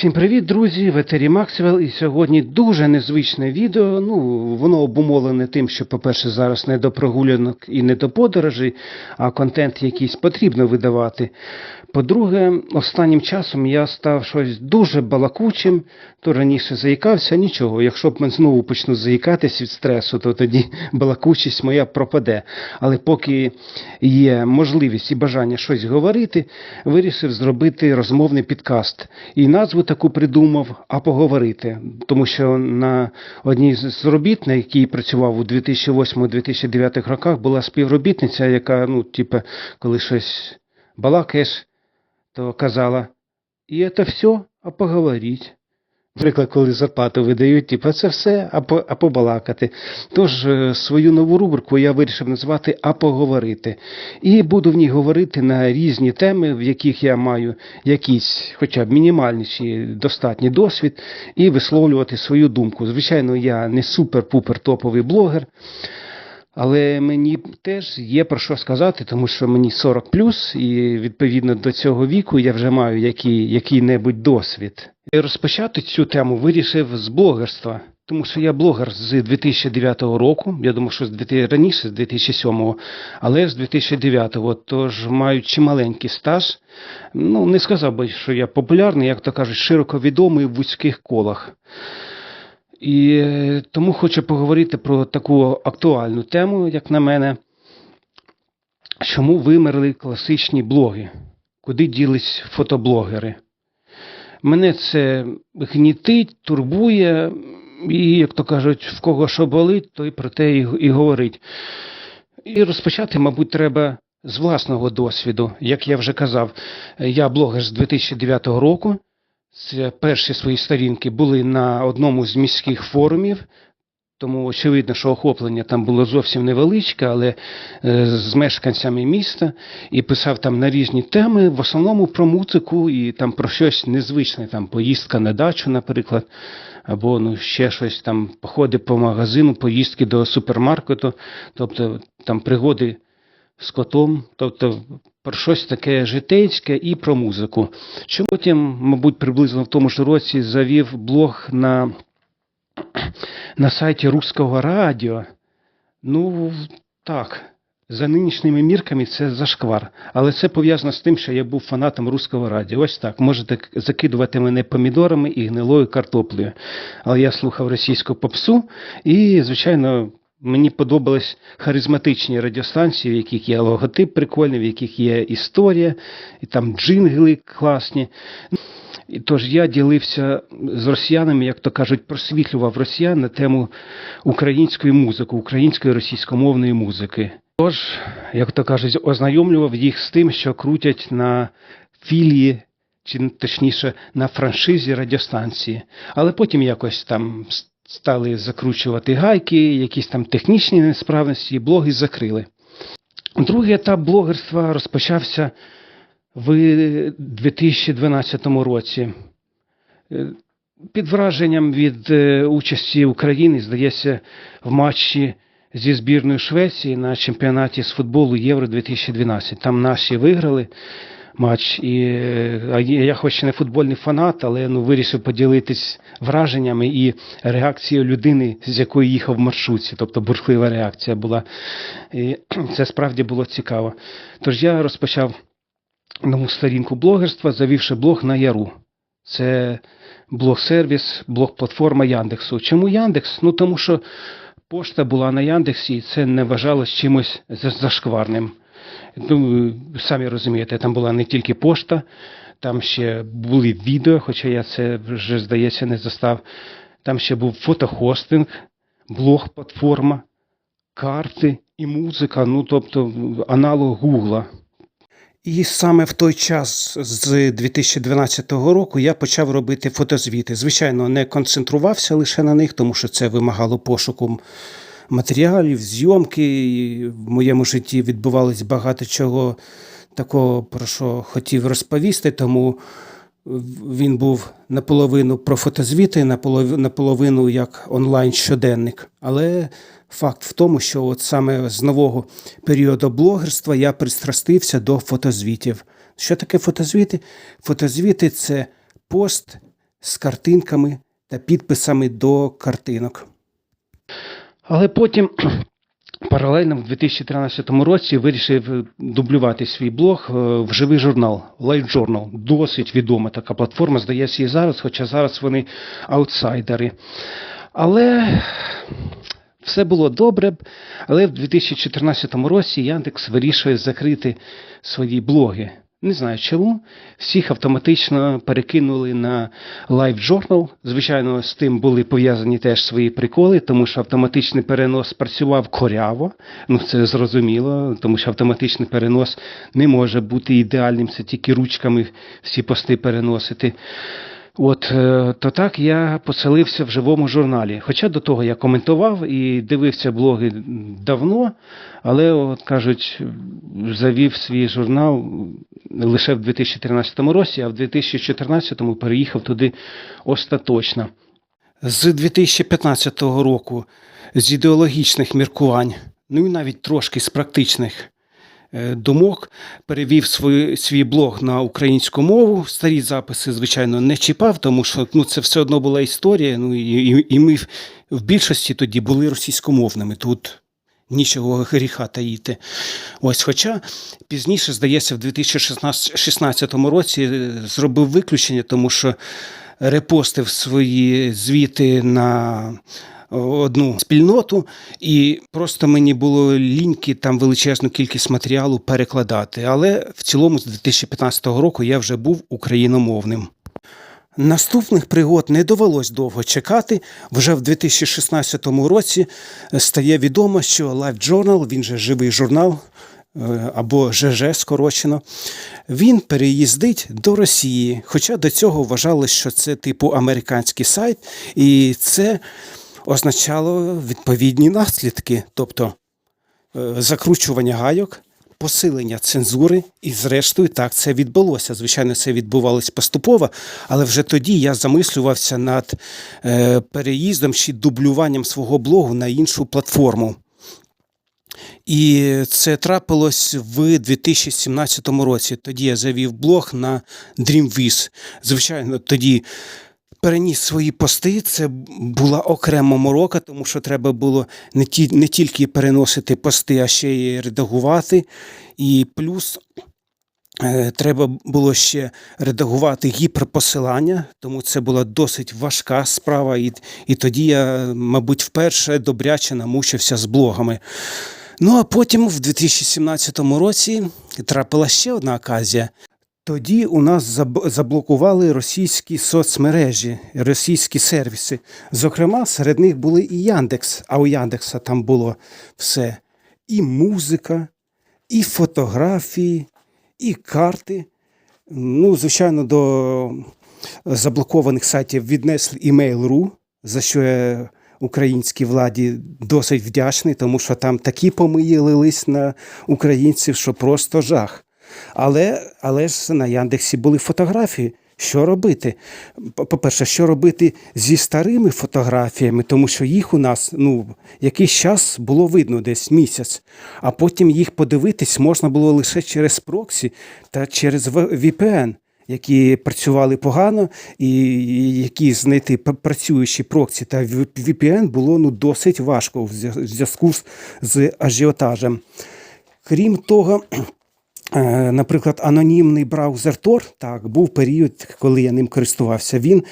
Всім привіт, друзі! В етері Максвелл. І сьогодні дуже незвичне відео. Ну, воно обумовлене тим, що, по-перше, зараз не до прогулянок і не до подорожей, а контент якийсь потрібно видавати. По-друге, останнім часом я став щось дуже балакучим, то раніше заїкався, нічого. Якщо б мен знову почну заїкатись від стресу, то тоді балакучість моя пропаде. Але поки є можливість і бажання щось говорити, вирішив зробити розмовний підкаст. І назву таку придумав, а поговорити. Тому що на одній з робіт, на якій працював у 2008-2009 роках, була співробітниця, яка, ну, типу, коли щось балакаєш, то казала, і це все, а поговоріть. Наприклад, коли зарплату видають, типу, це все, а, а побалакати. Тож е, свою нову рубрику я вирішив назвати А поговорити. І буду в ній говорити на різні теми, в яких я маю якийсь, хоча б мінімальний чи достатній досвід, і висловлювати свою думку. Звичайно, я не супер-пупер топовий блогер. Але мені теж є про що сказати, тому що мені 40 і відповідно до цього віку я вже маю який, який-небудь досвід. І розпочати цю тему вирішив з блогерства, тому що я блогер з 2009 року. Я думаю, що з 2000, раніше, з 2007, але з 2009, тож маю чималенький стаж. Ну, не сказав би, що я популярний, як то кажуть, широко відомий в вузьких колах. І е, тому хочу поговорити про таку актуальну тему, як на мене, чому вимерли класичні блоги, куди ділись фотоблогери. Мене це гнітить, турбує, і, як то кажуть, в кого що болить, той про те і, і говорить. І розпочати, мабуть, треба з власного досвіду. Як я вже казав, я блогер з 2009 року. Це перші свої сторінки були на одному з міських форумів, тому очевидно, що охоплення там було зовсім невеличке, але е, з мешканцями міста і писав там на різні теми, в основному про музику і там про щось незвичне, там поїздка на дачу, наприклад, або ну, ще щось там, походи по магазину, поїздки до супермаркету, тобто там пригоди з котом, тобто про щось таке житейське і про музику. Чому потім, мабуть, приблизно в тому ж році завів блог на, на сайті Руського радіо. Ну, так, за нинішніми мірками це зашквар. Але це пов'язано з тим, що я був фанатом Руського радіо. Ось так. Можете закидувати мене помідорами і гнилою картоплею. Але я слухав російську попсу і, звичайно. Мені подобались харизматичні радіостанції, в яких є логотип прикольний, в яких є історія, і там джингли класні. І Тож я ділився з росіянами, як то кажуть, просвітлював росіян на тему української музики, української російськомовної музики. Тож, як то кажуть, ознайомлював їх з тим, що крутять на філії, чи точніше на франшизі радіостанції. Але потім якось там стали закручувати гайки, якісь там технічні несправності, блоги закрили. Другий етап блогерства розпочався в 2012 році. Під враженням від е, участі України, здається, в матчі зі збірною Швеції на чемпіонаті з футболу Євро 2012. Там наші виграли матч. І е, я хоч не футбольний фанат, але ну, вирішив поділитись враженнями і реакцією людини, з якої їхав в маршрутці, тобто бурхлива реакція була. І Це справді було цікаво. Тож я розпочав нову сторінку блогерства, завівши блог на Яру. Це блог-сервіс, блог-платформа Яндексу. Чому Яндекс? Ну тому що пошта була на Яндексі, і це не вважалось чимось зашкварним. Ну, самі розумієте, там була не тільки пошта, там ще були відео, хоча я це вже, здається, не застав. Там ще був фотохостинг, блог-платформа, карти і музика, ну тобто аналог Гугла. І саме в той час, з 2012 року, я почав робити фотозвіти. Звичайно, не концентрувався лише на них, тому що це вимагало пошуку матеріалів, зйомки. І в моєму житті відбувалось багато чого такого, про що хотів розповісти. Тому він був наполовину про фотозвіти, наполовину як онлайн-щоденник. Але факт в тому, що от саме з нового періоду блогерства я пристрастився до фотозвітів. Що таке фотозвіти? Фотозвіти це пост з картинками та підписами до картинок. Але потім паралельно в 2013 році вирішив дублювати свій блог е, в живий журнал Live Journal. Досить відома така платформа, здається, і зараз, хоча зараз вони аутсайдери. Але все було добре, але в 2014 році Яндекс вирішує закрити свої блоги. Не знаю чому. Всіх автоматично перекинули на Live Journal. Звичайно, з тим були пов'язані теж свої приколи, тому що автоматичний перенос працював коряво. Ну це зрозуміло, тому що автоматичний перенос не може бути ідеальним, це тільки ручками всі пости переносити. От е, то так я поселився в живому журналі. Хоча до того я коментував і дивився блоги давно, але от кажуть, завів свій журнал лише в 2013 році, а в 2014 переїхав туди остаточно. З 2015 року з ідеологічних міркувань, ну і навіть трошки з практичних думок, перевів свій, свій блог на українську мову. Старі записи, звичайно, не чіпав, тому що ну, це все одно була історія. Ну, і, і, ми в, в більшості тоді були російськомовними. Тут нічого гріха таїти. Ось, хоча пізніше, здається, в 2016 році е, зробив виключення, тому що репостив свої звіти на одну спільноту, і просто мені було ліньки там величезну кількість матеріалу перекладати. Але в цілому з 2015 року я вже був україномовним. Наступних пригод не довелось довго чекати. Вже в 2016 році стає відомо, що Life Journal, він же живий журнал е, або ЖЖ скорочено, він переїздить до Росії. Хоча до цього вважали, що це типу американський сайт, і це означало відповідні наслідки, тобто е, закручування гайок. Посилення цензури, і зрештою так це відбулося. Звичайно, це відбувалось поступово, але вже тоді я замислювався над е, переїздом чи дублюванням свого блогу на іншу платформу. І це трапилось в 2017 році. Тоді я завів блог на DreamWiz. Звичайно, тоді переніс свої пости. Це була окрема морока, тому що треба було не, ті, не тільки переносити пости, а ще й редагувати. І плюс е, треба було ще редагувати гіперпосилання, тому це була досить важка справа. І, і тоді я, мабуть, вперше добряче намучився з блогами. Ну а потім, в 2017 році, трапила ще одна оказія. Тоді у нас заблокували російські соцмережі, російські сервіси. Зокрема, серед них були і Яндекс, а у Яндекса там було все: і музика, і фотографії, і карти. Ну, звичайно, до заблокованих сайтів віднесли email.ru, за що я українській владі досить вдячний, тому що там такі помиї лились на українців, що просто жах. Але, але ж на Яндексі були фотографії. Що робити? По-перше, що робити зі старими фотографіями, тому що їх у нас ну, якийсь час було видно, десь місяць, а потім їх подивитись можна було лише через проксі та через VPN, які працювали погано, і які знайти працюючі проксі та VPN було ну, досить важко в зв'язку з, ажіотажем. Крім того, Наприклад, анонімний браузер Tor, так, був період, коли я ним користувався. Він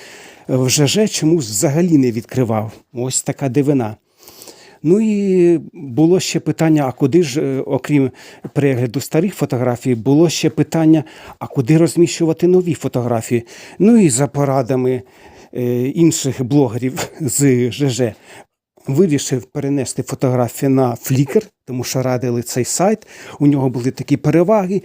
в ЖЖ чомусь взагалі не відкривав. Ось така дивина. Ну і було ще питання: а куди ж, е, окрім перегляду старих фотографій, було ще питання: а куди розміщувати нові фотографії? Ну і за порадами е, інших блогерів з ЖЖ вирішив перенести фотографії на Flickr, тому що радили цей сайт. У нього були такі переваги.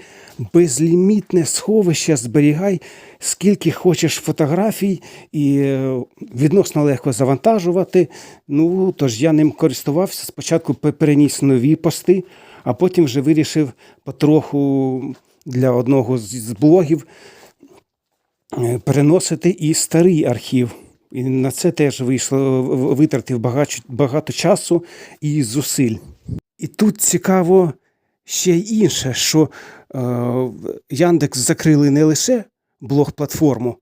Безлімітне сховище, зберігай скільки хочеш фотографій, і е, відносно легко завантажувати. Ну, тож я ним користувався. Спочатку переніс нові пости, а потім вже вирішив потроху для одного з блогів е, переносити і старий архів. І на це теж вийшло, витратив багато часу і зусиль. І тут цікаво ще інше, що е, Яндекс закрили не лише блог-платформу,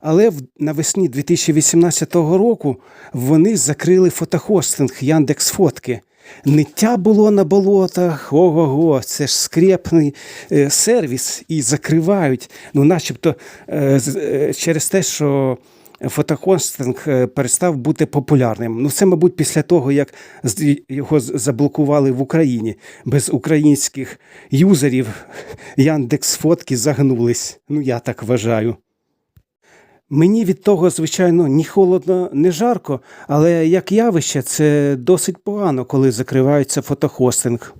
Але навесні 2018 року вони закрили фотохостинг Яндекс Фотки. Ниття було на болотах, ого-го, це ж скрепний е, сервіс і закривають. Ну, начебто, е, е, через те, що фотохостинг е, перестав бути популярним. Ну, це, мабуть, після того, як його заблокували в Україні. Без українських юзерів Яндекс Фотки загнулись. Ну, я так вважаю. Мені від того, звичайно, ні холодно, ні жарко, але як явище це досить погано, коли закривається фотохостинг.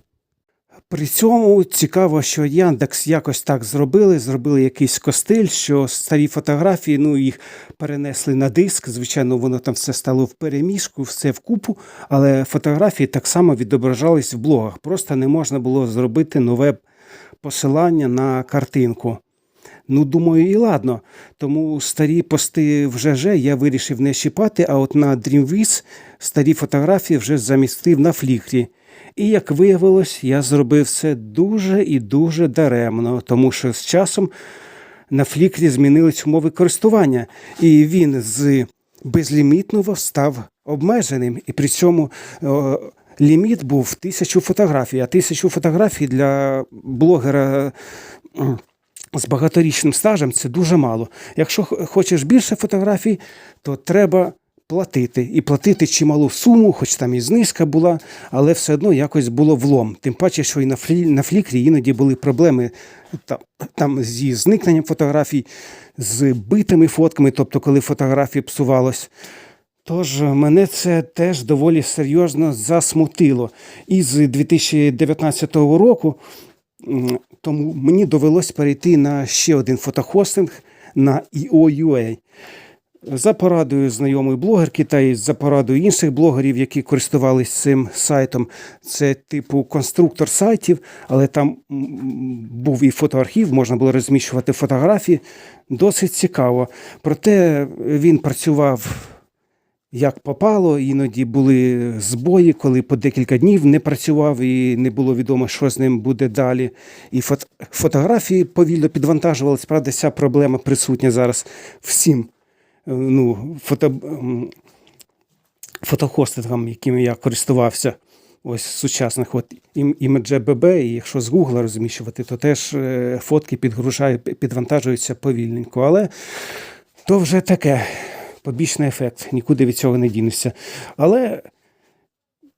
При цьому цікаво, що Яндекс якось так зробили, зробили якийсь костиль, що старі фотографії, ну їх перенесли на диск. Звичайно, воно там все стало в переміжку, все в купу, але фотографії так само відображались в блогах. Просто не можна було зробити нове посилання на картинку. Ну, думаю, і ладно. Тому старі пости в ЖЖ я вирішив не щіпати, а от на DreamWiz старі фотографії вже замістив на флікрі. І як виявилось, я зробив це дуже і дуже даремно, тому що з часом на флікрі змінились умови користування, і він з безлімітного став обмеженим. І при цьому о, ліміт був тисячу фотографій, а тисячу фотографій для блогера. з багаторічним стажем це дуже мало. Якщо хочеш більше фотографій, то треба платити. І платити чималу суму, хоч там і знижка була, але все одно якось було влом. Тим паче, що і на, флі, на флікрі іноді були проблеми там, там зі зникненням фотографій, з битими фотками, тобто коли фотографії псувалось. Тож мене це теж доволі серйозно засмутило. І з 2019 року тому мені довелось перейти на ще один фотохостинг на EOUA. За порадою знайомої блогерки та й за порадою інших блогерів, які користувалися цим сайтом, це типу конструктор сайтів, але там був і фотоархів, можна було розміщувати фотографії. Досить цікаво. Проте він працював як попало, іноді були збої, коли по декілька днів не працював і не було відомо, що з ним буде далі. І фото- фотографії повільно підвантажувалися. Правда, ця проблема присутня зараз всім ну, фото, м, фотохостингам, якими я користувався. Ось сучасних от ББ, і якщо з Гугла розміщувати, то теж е, фотки підгружають, підвантажуються повільненько. Але то вже таке побічний ефект, нікуди від цього не дінешся. Але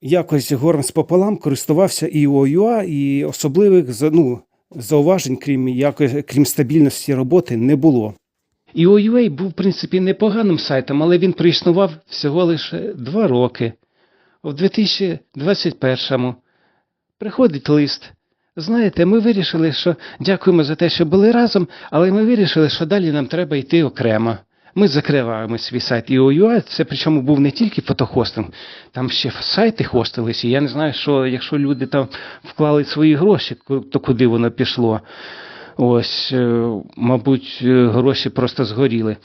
якось горм пополам користувався і ОЮА, і особливих ну, зауважень, крім, якось, крім стабільності роботи, не було. І OUA був, в принципі, непоганим сайтом, але він проіснував всього лише два роки. У 2021-му приходить лист. Знаєте, ми вирішили, що дякуємо за те, що були разом, але ми вирішили, що далі нам треба йти окремо. Ми закриваємо свій сайт IOUA, це причому був не тільки фотохостинг, там ще сайти хостилися. Я не знаю, що якщо люди там вклали свої гроші, то куди воно пішло. Ось, е, мабуть, е, гроші просто згоріли.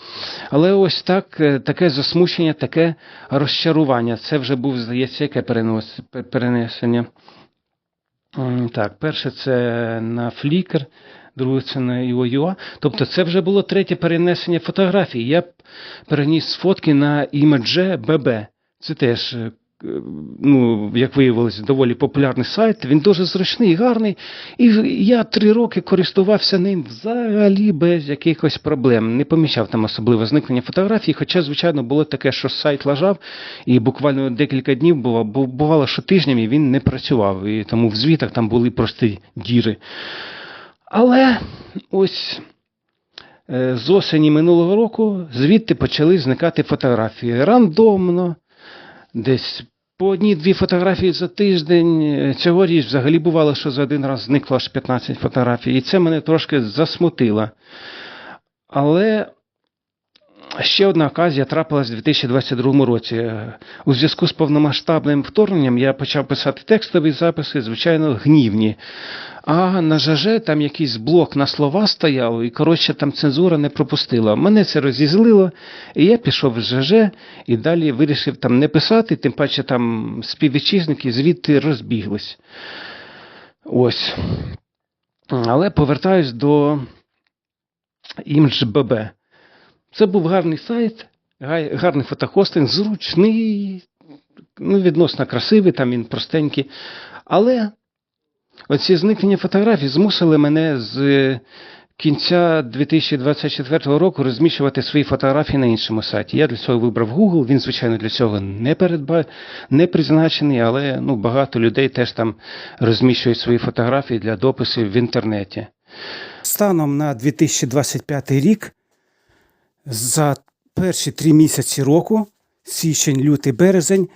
Але ось так, е, таке засмучення, таке розчарування. Це вже був, здається, яке перенесення. Так, перше це на Flickr, друге це на IOUA. Тобто це вже було третє перенесення фотографій. Я переніс фотки на Image BB. Це теж, ну, як виявилось, доволі популярний сайт. Він дуже зручний, і гарний. І я три роки користувався ним взагалі без якихось проблем. Не помічав там особливо зникнення фотографій. Хоча, звичайно, було таке, що сайт лежав, і буквально декілька днів було, бу- бувало, що тижнями він не працював. І тому в звітах там були просто діри. Але ось е, з осені минулого року звідти почали зникати фотографії. Рандомно, десь по одній-дві фотографії за тиждень. Е, Цьогоріч взагалі бувало, що за один раз зникло аж 15 фотографій. І це мене трошки засмутило. Але ще одна оказія трапилась у 2022 році. Е, У зв'язку з повномасштабним вторгненням я почав писати текстові записи, звичайно, гнівні. А на ЖЖ там якийсь блок на слова стояв, і коротше там цензура не пропустила. Мене це розізлило, і я пішов в ЖЖ і далі вирішив там не писати, тим паче там співвітчизники звідти розбіглись. Ось. Але повертаюсь до імідж ББ. Це був гарний сайт, гарний фотохостинг, зручний, ну, відносно красивий, там він простенький. Але оці зникнення фотографій змусили мене з е, кінця 2024 року розміщувати свої фотографії на іншому сайті. Я для цього вибрав Google. Він, звичайно, для цього не, передба... не призначений, але ну, багато людей теж там розміщують свої фотографії для дописів в інтернеті. Станом на 2025 рік за перші три місяці року, січень, лютий, березень,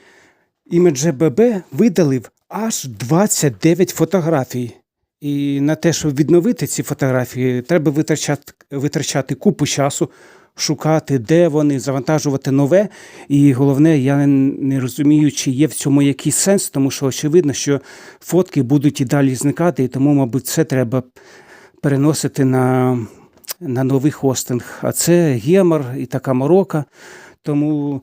ІМДЖББ видалив аж 29 фотографій. І на те, щоб відновити ці фотографії, треба витрачати, витрачати купу часу, шукати, де вони, завантажувати нове. І головне, я не розумію, чи є в цьому якийсь сенс, тому що очевидно, що фотки будуть і далі зникати, і тому, мабуть, це треба переносити на, на новий хостинг. А це гемор і така морока. Тому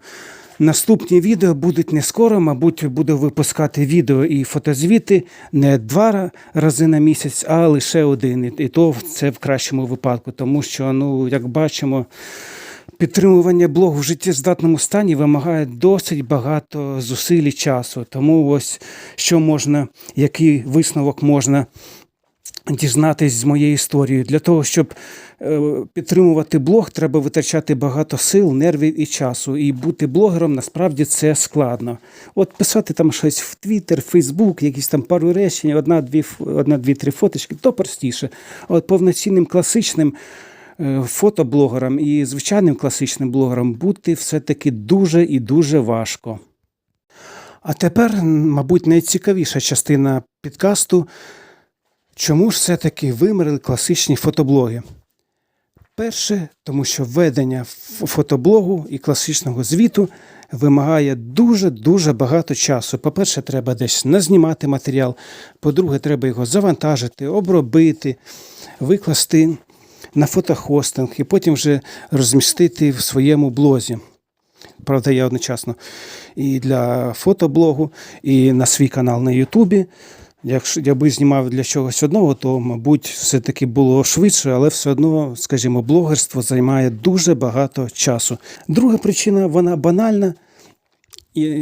наступні відео будуть не скоро, мабуть, буду випускати відео і фотозвіти не два рази на місяць, а лише один. І- то це в кращому випадку, тому що, ну, як бачимо, підтримування блогу в життєздатному стані вимагає досить багато зусиль і часу. Тому ось що можна, який висновок можна дізнатись з моєї історії. Для того, щоб підтримувати блог, треба витрачати багато сил, нервів і часу. І бути блогером насправді це складно. От писати там щось в Твіттер, Фейсбук, якісь там пару речень, одна-дві одна-дві-три фоточки, то простіше. От повноцінним класичним. е, Фотоблогерам і звичайним класичним блогерам бути все-таки дуже і дуже важко. А тепер, мабуть, найцікавіша частина підкасту Чому ж все-таки вимерли класичні фотоблоги? Перше, тому що ведення фотоблогу і класичного звіту вимагає дуже-дуже багато часу. По-перше, треба десь назнімати матеріал. По-друге, треба його завантажити, обробити, викласти на фотохостинг і потім вже розмістити в своєму блозі. Правда, я одночасно і для фотоблогу, і на свій канал на Ютубі. Якщо я би знімав для чогось одного, то, мабуть, все-таки було швидше, але все одно, скажімо, блогерство займає дуже багато часу. Друга причина, вона банальна,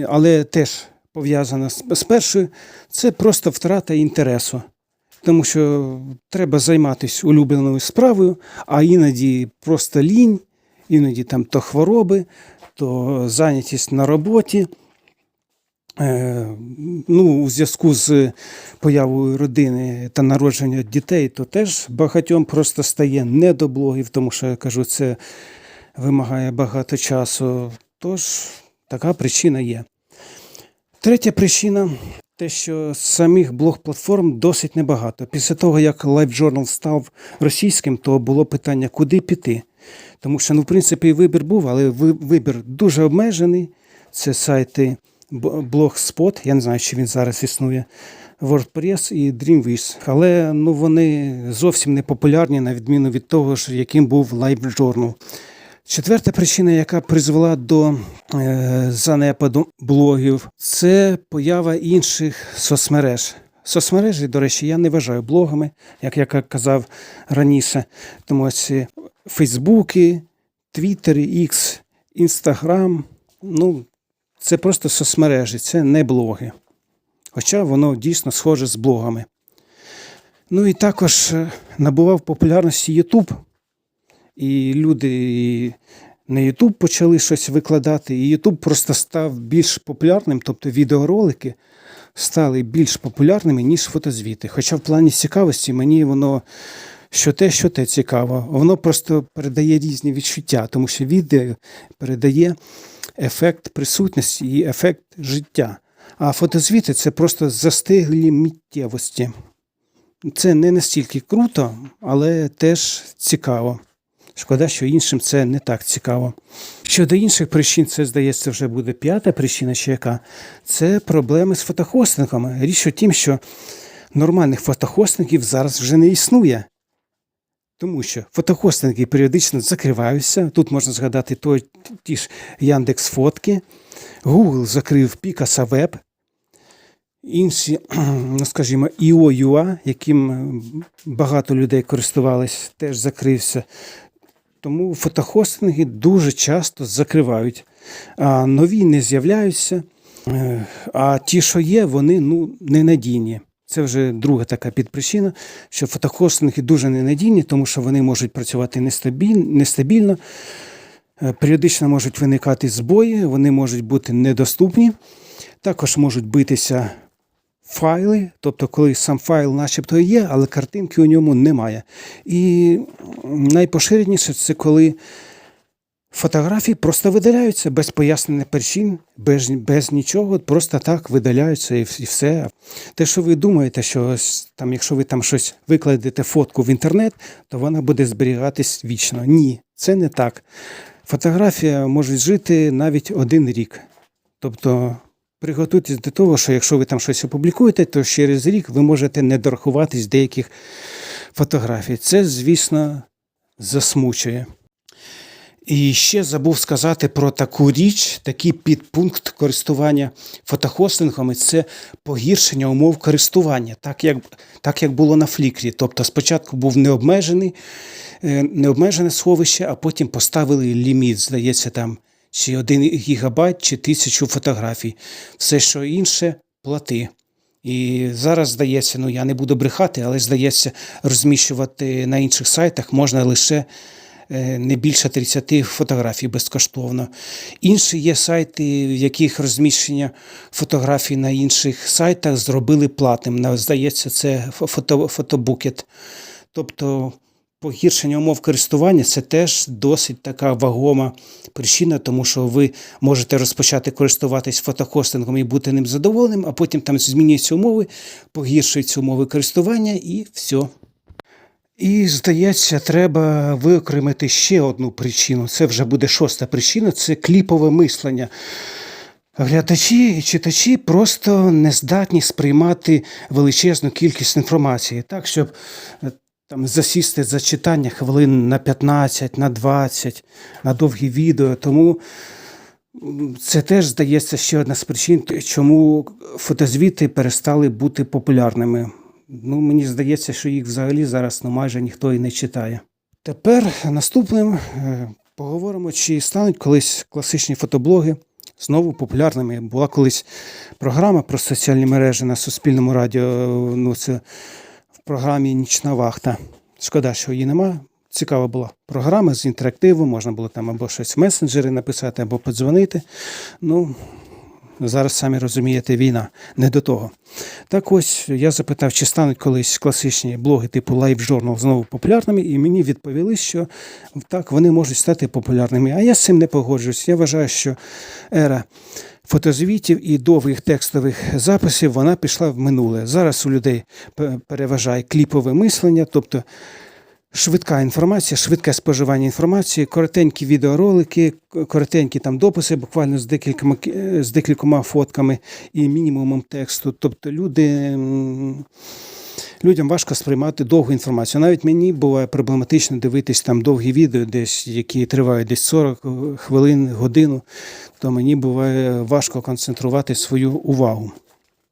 але теж пов'язана з, першою, це просто втрата інтересу. Тому що треба займатися улюбленою справою, а іноді просто лінь, іноді там то хвороби, то зайнятість на роботі. Е, ну, у зв'язку з появою родини та народження дітей, то теж багатьом просто стає не до блогів, тому що я кажу, це вимагає багато часу. Тож така причина є. Третя причина те, що самих блог-платформ досить небагато. Після того, як LiveJournal став російським, то було питання, куди піти. Тому що, ну, в принципі, вибір був, але вибір дуже обмежений. Це сайти Blogspot, я не знаю, чи він зараз існує, WordPress і Dreamwish. Але ну, вони зовсім не популярні, на відміну від того, ж, яким був LiveJournal. Четверта причина, яка призвела до е, занепаду блогів, це поява інших соцмереж. Соцмережі, до речі, я не вважаю блогами, як я казав раніше. Тому ось е, Фейсбуки, Твіттери, X, Інстаграм. Ну, це просто соцмережі, це не блоги. Хоча воно дійсно схоже з блогами. Ну і також е, набував популярності YouTube. І люди на YouTube почали щось викладати, і YouTube просто став більш популярним, тобто відеоролики стали більш популярними, ніж фотозвіти. Хоча в плані цікавості мені воно що те, що те цікаво. Воно просто передає різні відчуття, тому що відео передає ефект присутності і ефект життя. А фотозвіти це просто застиглі миттєвості. Це не настільки круто, але теж цікаво. Шкода, що іншим це не так цікаво. Щодо інших причин, це здається вже буде п'ята причина, чи яка це проблеми з фотохостингами. Річ у тім, що нормальних фотохостингів зараз вже не існує. Тому що фотохостинги періодично закриваються. Тут можна згадати той, ті ж Яндекс Фотки, Google закрив Picasa Web, інші, ну, скажімо, IO.ua, яким багато людей користувались, теж закрився. Тому фотохостинги дуже часто закривають, а нові не з'являються. Е, А ті, що є, вони ну, ненадійні. Це вже друга така підпричина, що фотохостинги дуже ненадійні, тому що вони можуть працювати нестабільно, е, періодично можуть виникати збої, вони можуть бути недоступні, також можуть битися файли, тобто коли сам файл начебто є, але картинки у ньому немає. І найпоширеніше це коли фотографії просто видаляються без пояснення причин, без, без нічого, просто так видаляються і, і все. Те, що ви думаєте, що там, якщо ви там щось викладете фотку в інтернет, то вона буде зберігатись вічно. Ні, це не так. Фотографія може жити навіть один рік. Тобто приготуйтесь до того, що якщо ви там щось опублікуєте, то через рік ви можете не дорахуватись деяких фотографій. Це, звісно, засмучує. І ще забув сказати про таку річ, такий підпункт користування фотохостингами це погіршення умов користування, так як, так як було на флікрі. Тобто спочатку був необмежений, е, необмежене сховище, а потім поставили ліміт, здається, там чи 1 гігабайт, чи тисячу фотографій. Все, що інше, плати. І зараз здається, ну я не буду брехати, але здається, розміщувати на інших сайтах можна лише не більше 30 фотографій безкоштовно. Інші є сайти, в яких розміщення фотографій на інших сайтах зробили платним. Здається, це фото, фотобукет. Тобто погіршення умов користування це теж досить така вагома причина, тому що ви можете розпочати користуватись фотохостингом і бути ним задоволеним, а потім там змінюються умови, погіршуються умови користування і все. І, здається, треба виокремити ще одну причину. Це вже буде шоста причина це кліпове мислення. Глядачі і читачі просто не здатні сприймати величезну кількість інформації, так, щоб е, там засісти за читання хвилин на 15, на 20, на довгі відео. Тому це теж здається ще одна з причин, чому фотозвіти перестали бути популярними. Ну, мені здається, що їх взагалі зараз ну, майже ніхто і не читає. Тепер наступним е, поговоримо, чи стануть колись класичні фотоблоги знову популярними. Була колись програма про соціальні мережі на Суспільному радіо. Ну, це в програмі Нічна вахта. Шкода, що її нема. Цікава була програма з інтерактивом, можна було там або щось в месенджери написати, або подзвонити. Ну, зараз самі розумієте, війна не до того. Так ось я запитав, чи стануть колись класичні блоги типу Live Journal знову популярними, і мені відповіли, що так, вони можуть стати популярними. А я з цим не погоджуюсь. Я вважаю, що ера фотозвітів і довгих текстових записів вона пішла в минуле. Зараз у людей переважає кліпове мислення, тобто швидка інформація, швидке споживання інформації, коротенькі відеоролики, коротенькі там дописи, буквально з декількома, е, з декількома фотками і мінімумом тексту. Тобто люди. Людям важко сприймати довгу інформацію. Навіть мені буває проблематично дивитись там довгі відео, десь які тривають десь 40 хвилин, годину, то мені буває важко концентрувати свою увагу.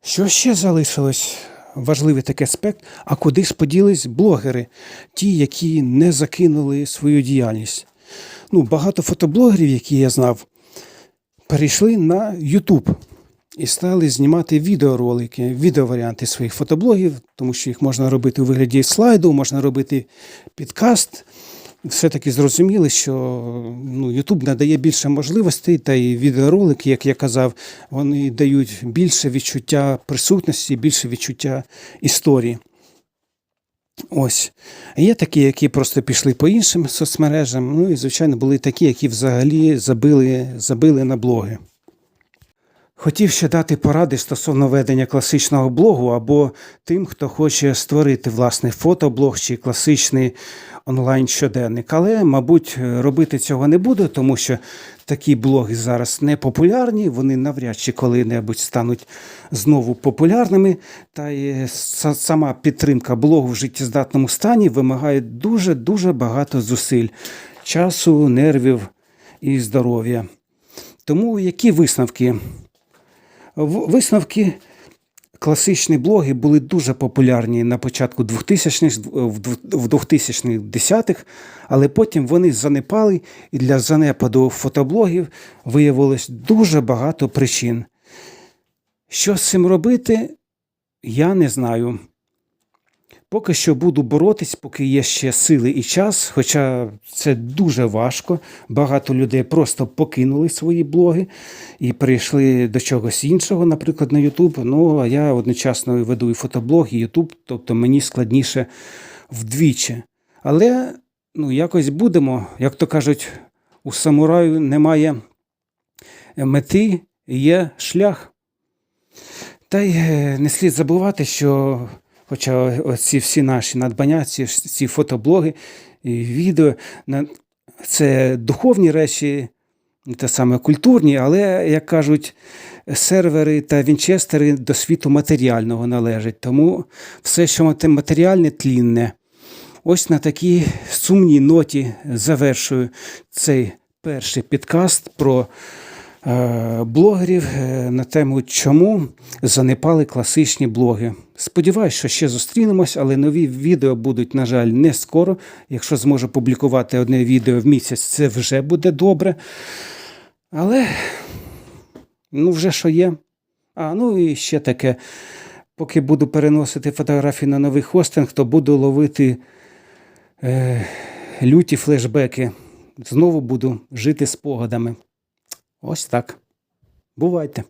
Що ще залишилось? Важливий такий аспект, а куди ж поділись блогери, ті, які не закинули свою діяльність. Ну, багато фотоблогерів, які я знав, перейшли на YouTube і стали знімати відеоролики, відеоваріанти своїх фотоблогів, тому що їх можна робити у вигляді слайду, можна робити підкаст. Все-таки зрозуміли, що ну, YouTube надає більше можливостей, та й відеоролики, як я казав, вони дають більше відчуття присутності, більше відчуття історії. Ось. Є такі, які просто пішли по іншим соцмережам. Ну і, звичайно, були такі, які взагалі забили, забили на блоги. Хотів ще дати поради стосовно ведення класичного блогу або тим, хто хоче створити власний фотоблог чи класичний онлайн щоденник. Але, мабуть, робити цього не буду, тому що такі блоги зараз не популярні, вони навряд чи коли-небудь стануть знову популярними. Та й сама підтримка блогу в життєздатному стані вимагає дуже-дуже багато зусиль, часу, нервів і здоров'я. Тому які висновки? Висновки класичні блоги були дуже популярні на початку 2000-х, в дв- в 2000-х, але потім вони занепали, і для занепаду фотоблогів виявилось дуже багато причин. Що з цим робити, я не знаю. Поки що буду боротись, поки є ще сили і час, хоча це дуже важко. Багато людей просто покинули свої блоги і перейшли до чогось іншого, наприклад, на YouTube. Ну, а я одночасно веду і фотоблог, і YouTube, тобто мені складніше вдвічі. Але ну, якось будемо, як то кажуть, у самураю немає мети, є шлях. Та й е, не слід забувати, що хоча оці всі наші надбання, ці, ці фотоблоги відео, це духовні речі, те саме культурні, але, як кажуть, сервери та вінчестери до світу матеріального належать. Тому все, що матеріальне, тлінне. Ось на такій сумній ноті завершую цей перший підкаст про блогерів е, на тему, чому занепали класичні блоги. Сподіваюсь, що ще зустрінемось, але нові відео будуть, на жаль, не скоро. Якщо зможу публікувати одне відео в місяць, це вже буде добре. Але ну, вже що є. А, ну і ще таке. Поки буду переносити фотографії на новий хостинг, то буду ловити е, люті флешбеки. Знову буду жити спогадами. Ось так. Бувайте.